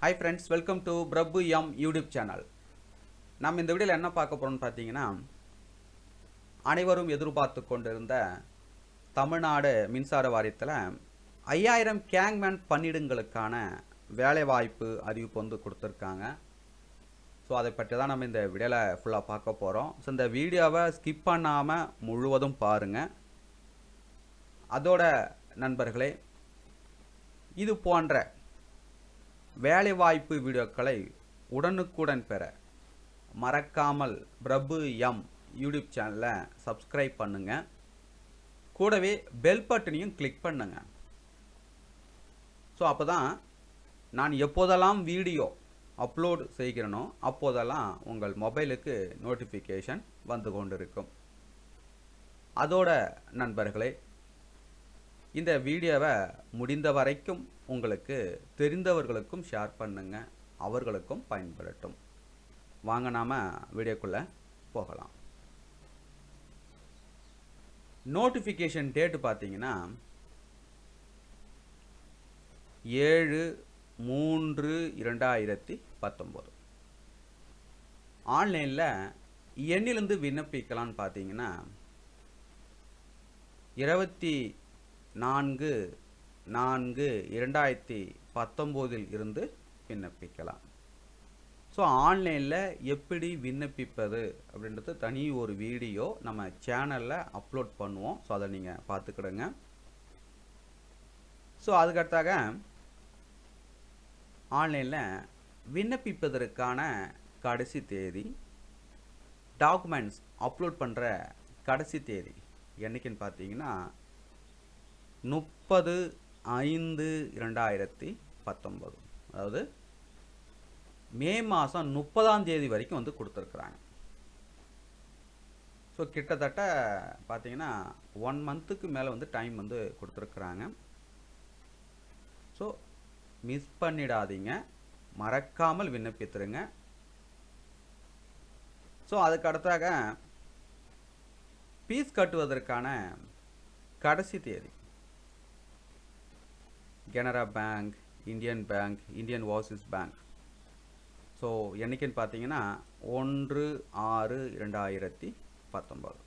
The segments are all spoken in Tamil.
Hi friends welcome to Prabhu M YouTube channel நம்ம இந்த வீடியோவில் என்ன பார்க்க போகிறோம்னு பார்த்தீங்கன்னா அனைவரும் எதிர்பார்த்து கொண்டிருந்த தமிழ்நாடு மின்சார வாரியத்தில் ஐயாயிரம் கேங்மேன் பணியிடங்களுக்கான வேலைவாய்ப்பு அறிவிப்பு வந்து கொடுத்துருக்காங்க. ஸோ அதை பற்றி தான் நம்ம இந்த வீடியோவில் ஃபுல்லாக பார்க்க போகிறோம் ஸோ இந்த வீடியோவை ஸ்கிப் பண்ணாமல் முழுவதும் பாருங்கள் அதோட நண்பர்களே இது போன்ற வேலைவாய்ப்பு வீடியோக்களை உடனுக்குடன் பெற மறக்காமல் பிரபு எம் யூடியூப் சேனலை சப்ஸ்கிரைப் பண்ணுங்கள் கூடவே பெல் பட்டனையும் கிளிக் பண்ணுங்கள் ஸோ அப்போ தான் நான் எப்போதெல்லாம் வீடியோ அப்லோட் செய்கிறேனோ அப்போதெல்லாம் உங்கள் மொபைலுக்கு நோட்டிஃபிகேஷன் வந்து கொண்டிருக்கும். அதோட நண்பர்களே இந்த வீடியோவை முடிந்த வரைக்கும் உங்களுக்கு தெரிந்தவர்களுக்கும் ஷேர் பண்ணுங்க அவர்களுக்கும் பயன்படட்டும் வாங்க நாம வீடியோக்குள்ளே போகலாம். நோட்டிஃபிகேஷன் டேட்டு பார்த்தீங்கன்னா ஏழு மூன்று இரண்டாயிரத்தி பத்தொம்போது. ஆன்லைனில் எண்ணிலிருந்து விண்ணப்பிக்கலான்னு பார்த்தீங்கன்னா இருபத்தி நான்கு நான்கு இரண்டாயிரத்தி பத்தொம்போதில் இருந்து விண்ணப்பிக்கலாம். ஸோ ஆன்லைனில் எப்படி விண்ணப்பிப்பது அப்படின்றது தனி ஒரு வீடியோ நம்ம சேனலில் அப்லோட் பண்ணுவோம். ஸோ அதை நீங்கள் பார்த்துக்கிடுங்க. ஸோ அதுக்கடுத்தாக ஆன்லைனில் விண்ணப்பிப்பதற்கான கடைசி தேதி டாக்குமெண்ட்ஸ் அப்லோட் பண்ணுற கடைசி தேதி என்னைக்குன்னு பார்த்தீங்கன்னா முப்பது ஐந்து இரண்டாயிரத்தி பத்தொம்பது அதாவது மே மாதம் முப்பதாம் தேதி வரைக்கும் வந்து கொடுத்துருக்குறாங்க. ஸோ கிட்டத்தட்ட பார்த்தீங்கன்னா ஒன் மந்த்துக்கு மேலே வந்து டைம் வந்து கொடுத்துருக்குறாங்க. ஸோ மிஸ் பண்ணிடாதீங்க. மறக்காமல் விண்ணப்பித்துருங்க. ஸோ அதுக்கு அடுத்தாக ஃபீஸ் கட்டுவதற்கான கடைசி தேதி. Canara bank Indian bank Indian overseas bank. So என்றைக்குன்னு பார்த்தீங்கன்னா ஒன்று ஆறு இரண்டாயிரத்தி பத்தொம்பது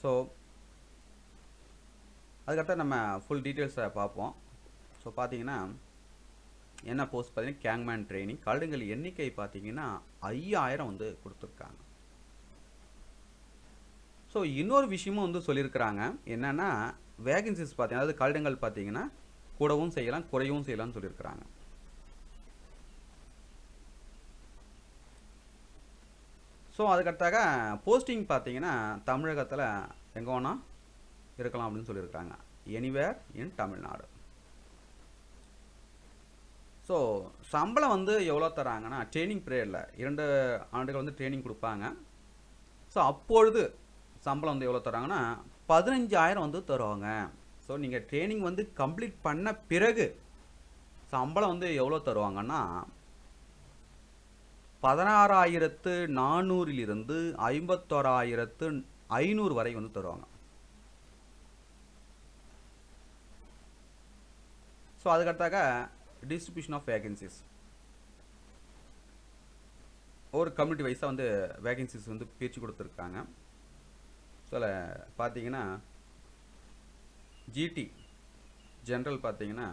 ஸோ அதுக்கப்புறம் நம்ம ஃபுல் டீட்டெயில்ஸை பார்ப்போம். ஸோ பார்த்தீங்கன்னா என்ன போஸ்ட் பார்த்தீங்கன்னா கேங்மேன் ட்ரைனிங் கழுடுங்கள் எண்ணிக்கை பார்த்தீங்கன்னா ஐயாயிரம் வந்து கொடுத்துருக்காங்க. ஸோ இன்னொரு விஷயமும் வந்து சொல்லியிருக்கிறாங்க. என்னென்னா வேகன்சிஸ் பார்த்தீங்கன்னா அதாவது கல்டங்கள் பார்த்தீங்கன்னா கூடவும் செய்யலாம் குறையவும் செய்யலாம்னு சொல்லியிருக்கிறாங்க. ஸோ அதுக்கடுத்தாக போஸ்டிங் பார்த்தீங்கன்னா தமிழகத்தில் எங்கே வேணால் இருக்கலாம் அப்படின்னு சொல்லியிருக்காங்க எனிவேர் இன் தமிழ்நாடு ஸோ சம்பளம் வந்து எவ்வளோ தராங்கன்னா ட்ரைனிங் பீரியடில் இரண்டு ஆண்டுகள் வந்து ட்ரைனிங் கொடுப்பாங்க. ஸோ அப்பொழுது சம்பளம் வந்து எவ்வளோ தராங்கன்னா பதினஞ்சாயிரம் வந்து தருவாங்க. ஸோ நீங்கள் ட்ரைனிங் வந்து கம்ப்ளீட் பண்ண பிறகு சம்பளம் வந்து எவ்வளோ தருவாங்கன்னா பதினாறாயிரத்து நானூறிலிருந்து ஐம்பத்தோராயிரத்து ஐநூறு வரை வந்து தருவாங்க. ஸோ அதுக்கடுத்தாக டிஸ்ட்ரிபியூஷன் ஆஃப் வேகன்சிஸ் ஒரு கம்யூனிட்டி வைஸாக வந்து வேகன்சிஸ் வந்து பிரித்து கொடுத்துருக்காங்க. ஸோ பார்த்தீங்கன்னா ஜிடி ஜென்ரல் பார்த்தீங்கன்னா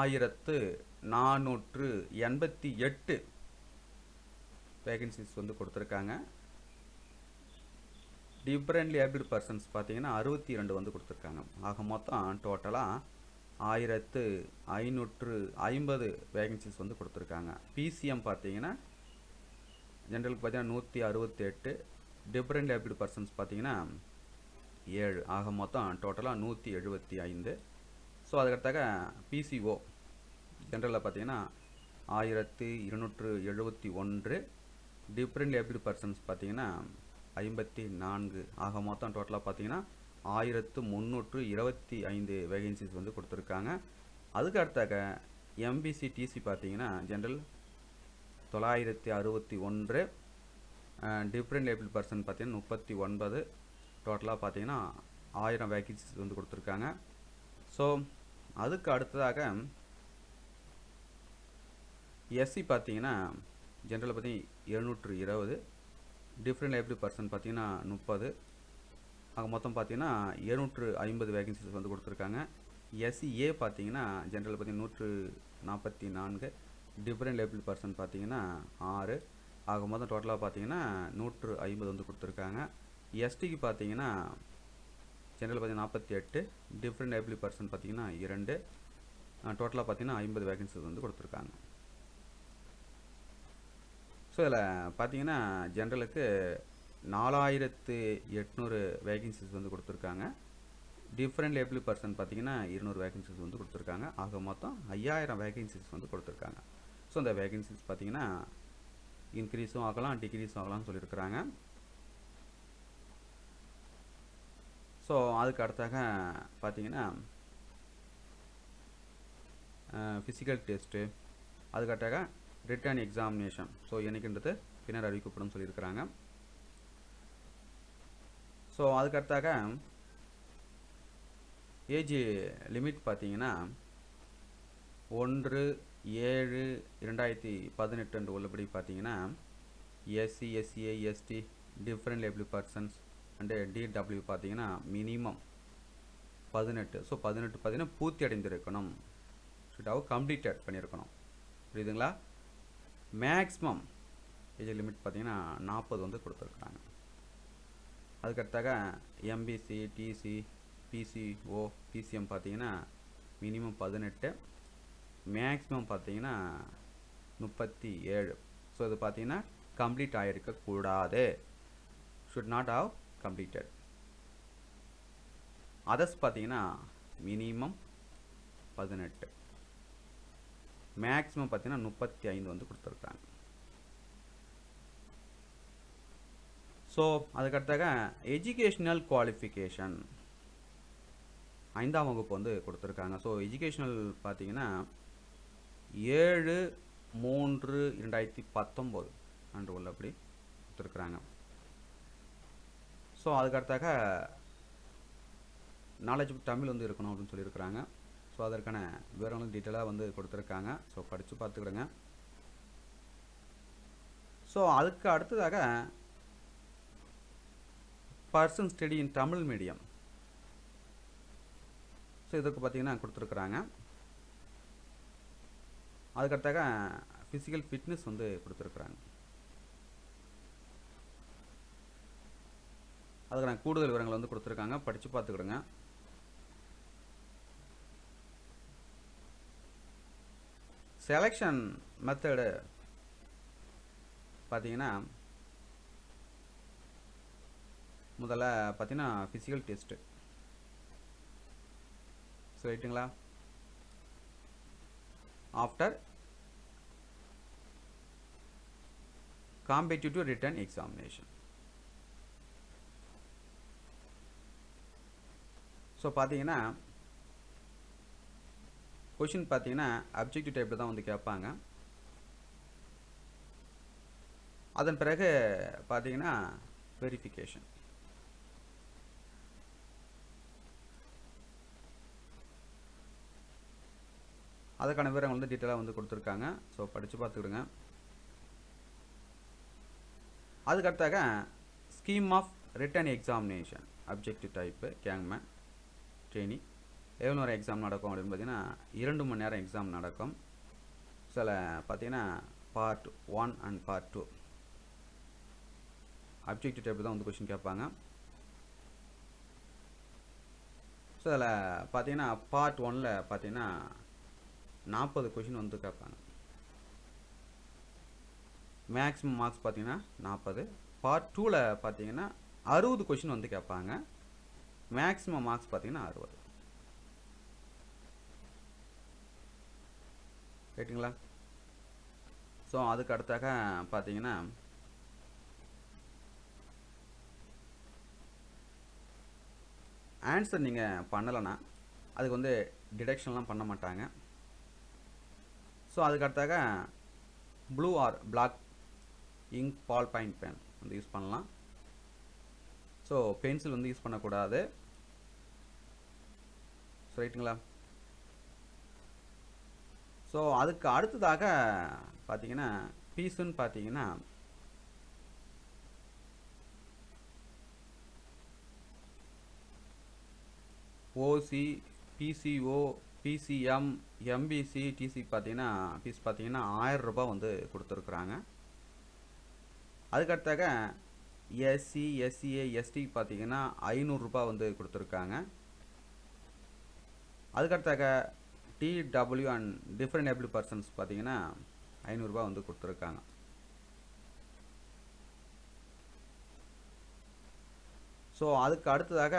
ஆயிரத்து நானூற்று எண்பத்தி எட்டு வேகன்சிஸ் வந்து கொடுத்துருக்காங்க. டிஃப்ரெண்ட்லி ஏபிள் பர்சன்ஸ் பார்த்தீங்கன்னா அறுபத்தி ரெண்டு வந்து கொடுத்துருக்காங்க. ஆக மொத்தம் டோட்டலாக ஆயிரத்து ஐநூற்று ஐம்பது வேகன்சிஸ் வந்து கொடுத்துருக்காங்க. பிசிஎம் பார்த்தீங்கன்னா ஜென்ரலுக்கு பார்த்தீங்கன்னா நூற்றி அறுபத்தெட்டு டிஃப்ரெண்ட் ஏபிள் பர்சன்ஸ் பார்த்தீங்கன்னா ஏழு. ஆக மொத்தம் டோட்டலாக நூற்றி எழுபத்தி ஐந்து. ஸோ அதுக்கடுத்தாக பிசிஓ ஜென்ரலில் பார்த்தீங்கன்னா ஆயிரத்து இருநூற்று எழுபத்தி ஒன்று. டிஃப்ரெண்ட் ஏபிள் பர்சன்ஸ் பார்த்தீங்கன்னா ஐம்பத்தி நான்கு. ஆக மொத்தம் டோட்டலாக பார்த்தீங்கன்னா ஆயிரத்து முந்நூற்று இருபத்தி ஐந்து வேகன்சிஸ் வந்து கொடுத்துருக்காங்க. அதுக்கு அடுத்தாக எம்பிசி டிசி பார்த்தீங்கன்னா ஜென்ரல் தொள்ளாயிரத்தி அறுபத்தி ஒன்று டிஃப்ரெண்ட் லேபிள் பர்சன் பார்த்தீங்கன்னா முப்பத்தி ஒன்பது. டோட்டலாக பார்த்தீங்கன்னா ஆயிரம் வேக்கன்சிஸ் வந்து கொடுத்துருக்காங்க. ஸோ அதுக்கு அடுத்ததாக எஸ்சி பார்த்தீங்கன்னா ஜென்ரலில் பார்த்தீங்கன்னா எழுநூற்று இருபது டிஃப்ரெண்ட் லேபிள் பர்சன் பார்த்தீங்கன்னா முப்பது. அங்கே மொத்தம் பார்த்தீங்கன்னா எழுநூற்று ஐம்பது வேகன்சிஸ் வந்து கொடுத்துருக்காங்க. எஸ்சிஏ பார்த்தீங்கன்னா ஜென்ரல் பார்த்தீங்கன்னா நூற்று நாற்பத்தி நான்கு டிஃப்ரெண்ட் லேபிள் பர்சன் பார்த்தீங்கன்னா ஆறு. ஆக மொத்தம் டோட்டலாக பார்த்தீங்கன்னா நூற்று ஐம்பது வந்து கொடுத்துருக்காங்க. எஸ்டிக்கு பார்த்தீங்கன்னா ஜென்ரல் பார்த்தீங்கன்னா நாற்பத்தி எட்டு டிஃப்ரெண்ட் லேபிள் பர்சன் பார்த்தீங்கன்னா இரண்டு. டோட்டலாக பார்த்தீங்கன்னா ஐம்பது வேகன்சிஸ் வந்து கொடுத்துருக்காங்க. ஸோ இதில் பார்த்தீங்கன்னா ஜென்ரலுக்கு நாலாயிரத்து எட்நூறு வேகன்சிஸ் வந்து கொடுத்துருக்காங்க. டிஃப்ரெண்ட் லேபிள் பர்சன் பார்த்தீங்கன்னா இருநூறு வேகன்சிஸ் வந்து கொடுத்துருக்காங்க. ஆக மொத்தம் ஐயாயிரம் வேகன்சிஸ் வந்து கொடுத்துருக்காங்க. ஸோ அந்த வேகன்சிஸ் பார்த்தீங்கன்னா இன்க்ரீஸும் ஆகலாம் டிக்ரீஸும் ஆகலாம்னு சொல்லியிருக்கிறாங்க. ஸோ அதுக்கு அடுத்தாக பார்த்தீங்கன்னா ஃபிசிக்கல் டெஸ்ட்டு அதுக்கடுத்தாக ரிட்டர்ன் எக்ஸாமினேஷன் ஸோ என்றைக்குன்றது பின்னர் அறிவிக்கப்படும் சொல்லியிருக்கிறாங்க. ஸோ அதுக்கடுத்தாக ஏஜ் லிமிட் பார்த்தீங்கன்னா ஒன்று ஏழு இரண்டாயிரத்தி பதினெட்டு என்று உள்ளபடி பார்த்தீங்கன்னா SC SCA ST different label persons and DW பார்த்தீங்கன்னா மினிமம் பதினெட்டு. ஸோ பதினெட்டு பார்த்தீங்கன்னா பூர்த்தி அடைந்திருக்கணும். ஷுட் ஹவ் கம்ப்ளீட்டட் பண்ணியிருக்கணும். புரியுதுங்களா? மேக்ஸிமம் ஏஜ் லிமிட் பார்த்தீங்கன்னா நாற்பது வந்து கொடுத்துருக்குறாங்க. அதுக்கடுத்தாக எம்பிசி டிசி பிசிஓ பிசிஎம் பார்த்தீங்கன்னா மினிமம் பதினெட்டு. மேக்ஸிமம் பார்த்தீங்கன்னா முப்பத்தி ஏழு. ஸோ இது பார்த்தீங்கன்னா complete ஆகிருக்கக்கூடாது should not have completed others பார்த்தீங்கன்னா மினிமம் பதினெட்டு. மேக்ஸிமம் பார்த்தீங்கன்னா முப்பத்தி ஐந்து வந்து கொடுத்துருக்காங்க. ஸோ அதுக்கடுத்தாக எஜுகேஷ்னல் குவாலிஃபிகேஷன் ஐந்தாம் வகுப்பு வந்து கொடுத்துருக்காங்க. ஸோ எஜுகேஷ்னல் பார்த்தீங்கன்னா ஏழு மூன்று இரண்டாயிரத்தி பத்தொம்போது. அன்று உள்ளபடி கொடுத்துருக்குறாங்க. ஸோ அதுக்கடுத்தாக நாலேஜ் தமிழ் வந்து இருக்கணும் அப்படின்னு சொல்லியிருக்கிறாங்க. ஸோ அதற்கான விவரங்களும் டீட்டெயிலாக வந்து கொடுத்துருக்காங்க. ஸோ படித்து பார்த்துக்கிடுங்க. ஸோ அதுக்கு அடுத்ததாக person study in Tamil medium so இதுக்கு பார்த்தீங்கன்னா கொடுத்துருக்குறாங்க. அதுக்கடுத்தாக ஃபிசிக்கல் ஃபிட்னஸ் வந்து கொடுத்துருக்குறாங்க. அதுக்கான கூடுதல் விவரங்கள் வந்து கொடுத்துருக்காங்க. படித்து பார்த்துக்கிடுங்க. செலெக்ஷன் மெத்தடு பார்த்தீங்கன்னா முதல்ல பார்த்தீங்கன்னா ஃபிசிக்கல் டெஸ்ட்டு ஸோ ரைட்டுங்களா after competitive written examination so பார்த்தீங்கன்னா கொஷின் பார்த்தீங்கன்னா அப்ஜெக்டிவ் டைப்பில் தான் வந்து கேட்பாங்க. அதன் பிறகு பார்த்தீங்கன்னா வெரிஃபிகேஷன் அதுக்கான விவரங்கள் வந்து டீட்டெயிலாக வந்து கொடுத்துருக்காங்க. ஸோ படித்து பார்த்துக்கிடுங்க. அதுக்கடுத்தாக scheme of written examination objective type gangman trainee எவ்வளோ நேரம் எக்ஸாம் நடக்கும் அப்படின்னு பார்த்தீங்கன்னா இரண்டு மணி நேரம் எக்ஸாம் நடக்கும். சில பார்த்தீங்கன்னா part one and part two objective type தான் வந்து கொஷின் கேட்பாங்க. ஸோ அதில் பார்த்தீங்கன்னா பார்ட் ஒனில் பார்த்தீங்கன்னா நாற்பது கொஷின் வந்து கேட்பாங்க. மேக்ஸிமம் மார்க்ஸ் பார்த்தீங்கன்னா நாற்பது. பார்ட் டூவில் பார்த்தீங்கன்னா அறுபது கொஷின் வந்து கேட்பாங்க. மேக்ஸிமம் மார்க்ஸ் பார்த்தீங்கன்னா அறுபது. ரைட்டுங்களா ஸோ அதுக்கு அடுத்தாக பார்த்தீங்கன்னா ஆன்சர் நீங்கள் பண்ணலைன்னா அதுக்கு வந்து டிடெக்ஷன்லாம் பண்ண மாட்டாங்க. ஸோ அதுக்கு அடுத்தாக blue or black ink ball point pen வந்து யூஸ் பண்ணலாம். ஸோ பென்சில் வந்து யூஸ் பண்ணக்கூடாது. ஸோ ரைட்டுங்களா? ஸோ அதுக்கு அடுத்ததாக பார்த்தீங்கன்னா பீஸுன்னு பார்த்தீங்கன்னா OC BCO BCM MBC DC பார்த்தீங்கன்னா ஃபீஸ் பார்த்தீங்கன்னா ஆயிரம் ரூபாய் வந்து கொடுத்துருக்குறாங்க. அதுக்கடுத்தாக எஸ்சி எஸ்சிஏ எஸ்டி பார்த்தீங்கன்னா ஐநூறுரூபா வந்து கொடுத்துருக்காங்க. அதுக்கடுத்தாக DW and different able persons பார்த்தீங்கன்னா ஐநூறுரூபா வந்து கொடுத்துருக்காங்க. ஸோ அதுக்கு அடுத்ததாக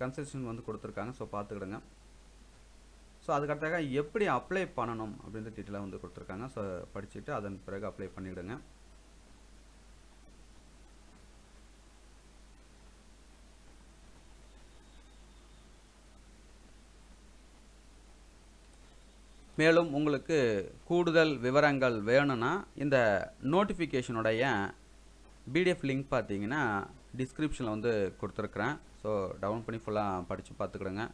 கன்செஷன் வந்து கொடுத்துருக்காங்க. ஸோ பார்த்துக்கிடுங்க. ஸோ அதுக்கடுத்தாக எப்படி அப்ளை பண்ணணும் அப்படின்ற டீட்டெயிலாக வந்து கொடுத்துருக்காங்க. ஸோ படிச்சுட்டு அதன் பிறகு அப்ளை பண்ணிவிடுங்க மேலும் உங்களுக்கு கூடுதல் விவரங்கள் வேணும்னா இந்த நோட்டிஃபிகேஷனுடைய பிடிஎஃப் லிங்க் பார்த்தீங்கன்னா டிஸ்கிரிப்ஷனில் வந்து கொடுத்துருக்குறேன். ஸோ டவுன் பண்ணி ஃபுல்லாக படித்து பார்த்துக்கிடுங்க.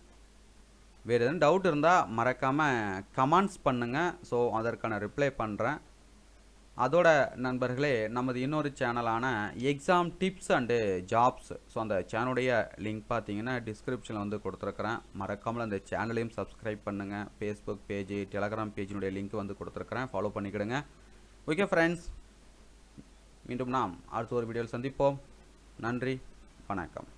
வேறு எதுவும் டவுட் இருந்தால் மறக்காமல் கமெண்ட்ஸ் பண்ணுங்கள் ஸோ அதற்கான ரிப்ளை பண்ணுறேன் அதோட நண்பர்களே நமது இன்னொரு சேனலான exam tips and jobs so அந்த சேனலுடைய லிங்க் பார்த்தீங்கன்னா டிஸ்கிரிப்ஷனில் வந்து கொடுத்துருக்குறேன். மறக்காமல் அந்த சேனலையும் சப்ஸ்கிரைப் பண்ணுங்கள் ஃபேஸ்புக் பேஜ் டெலகிராம் பேஜினுடைய லிங்க் வந்து கொடுத்துருக்குறேன். ஃபாலோ பண்ணிக்கிடுங்க. ஓகே ஃப்ரெண்ட்ஸ் மீண்டும் நாம் அடுத்த ஒரு வீடியோவில் சந்திப்போம். நன்றி. வணக்கம்.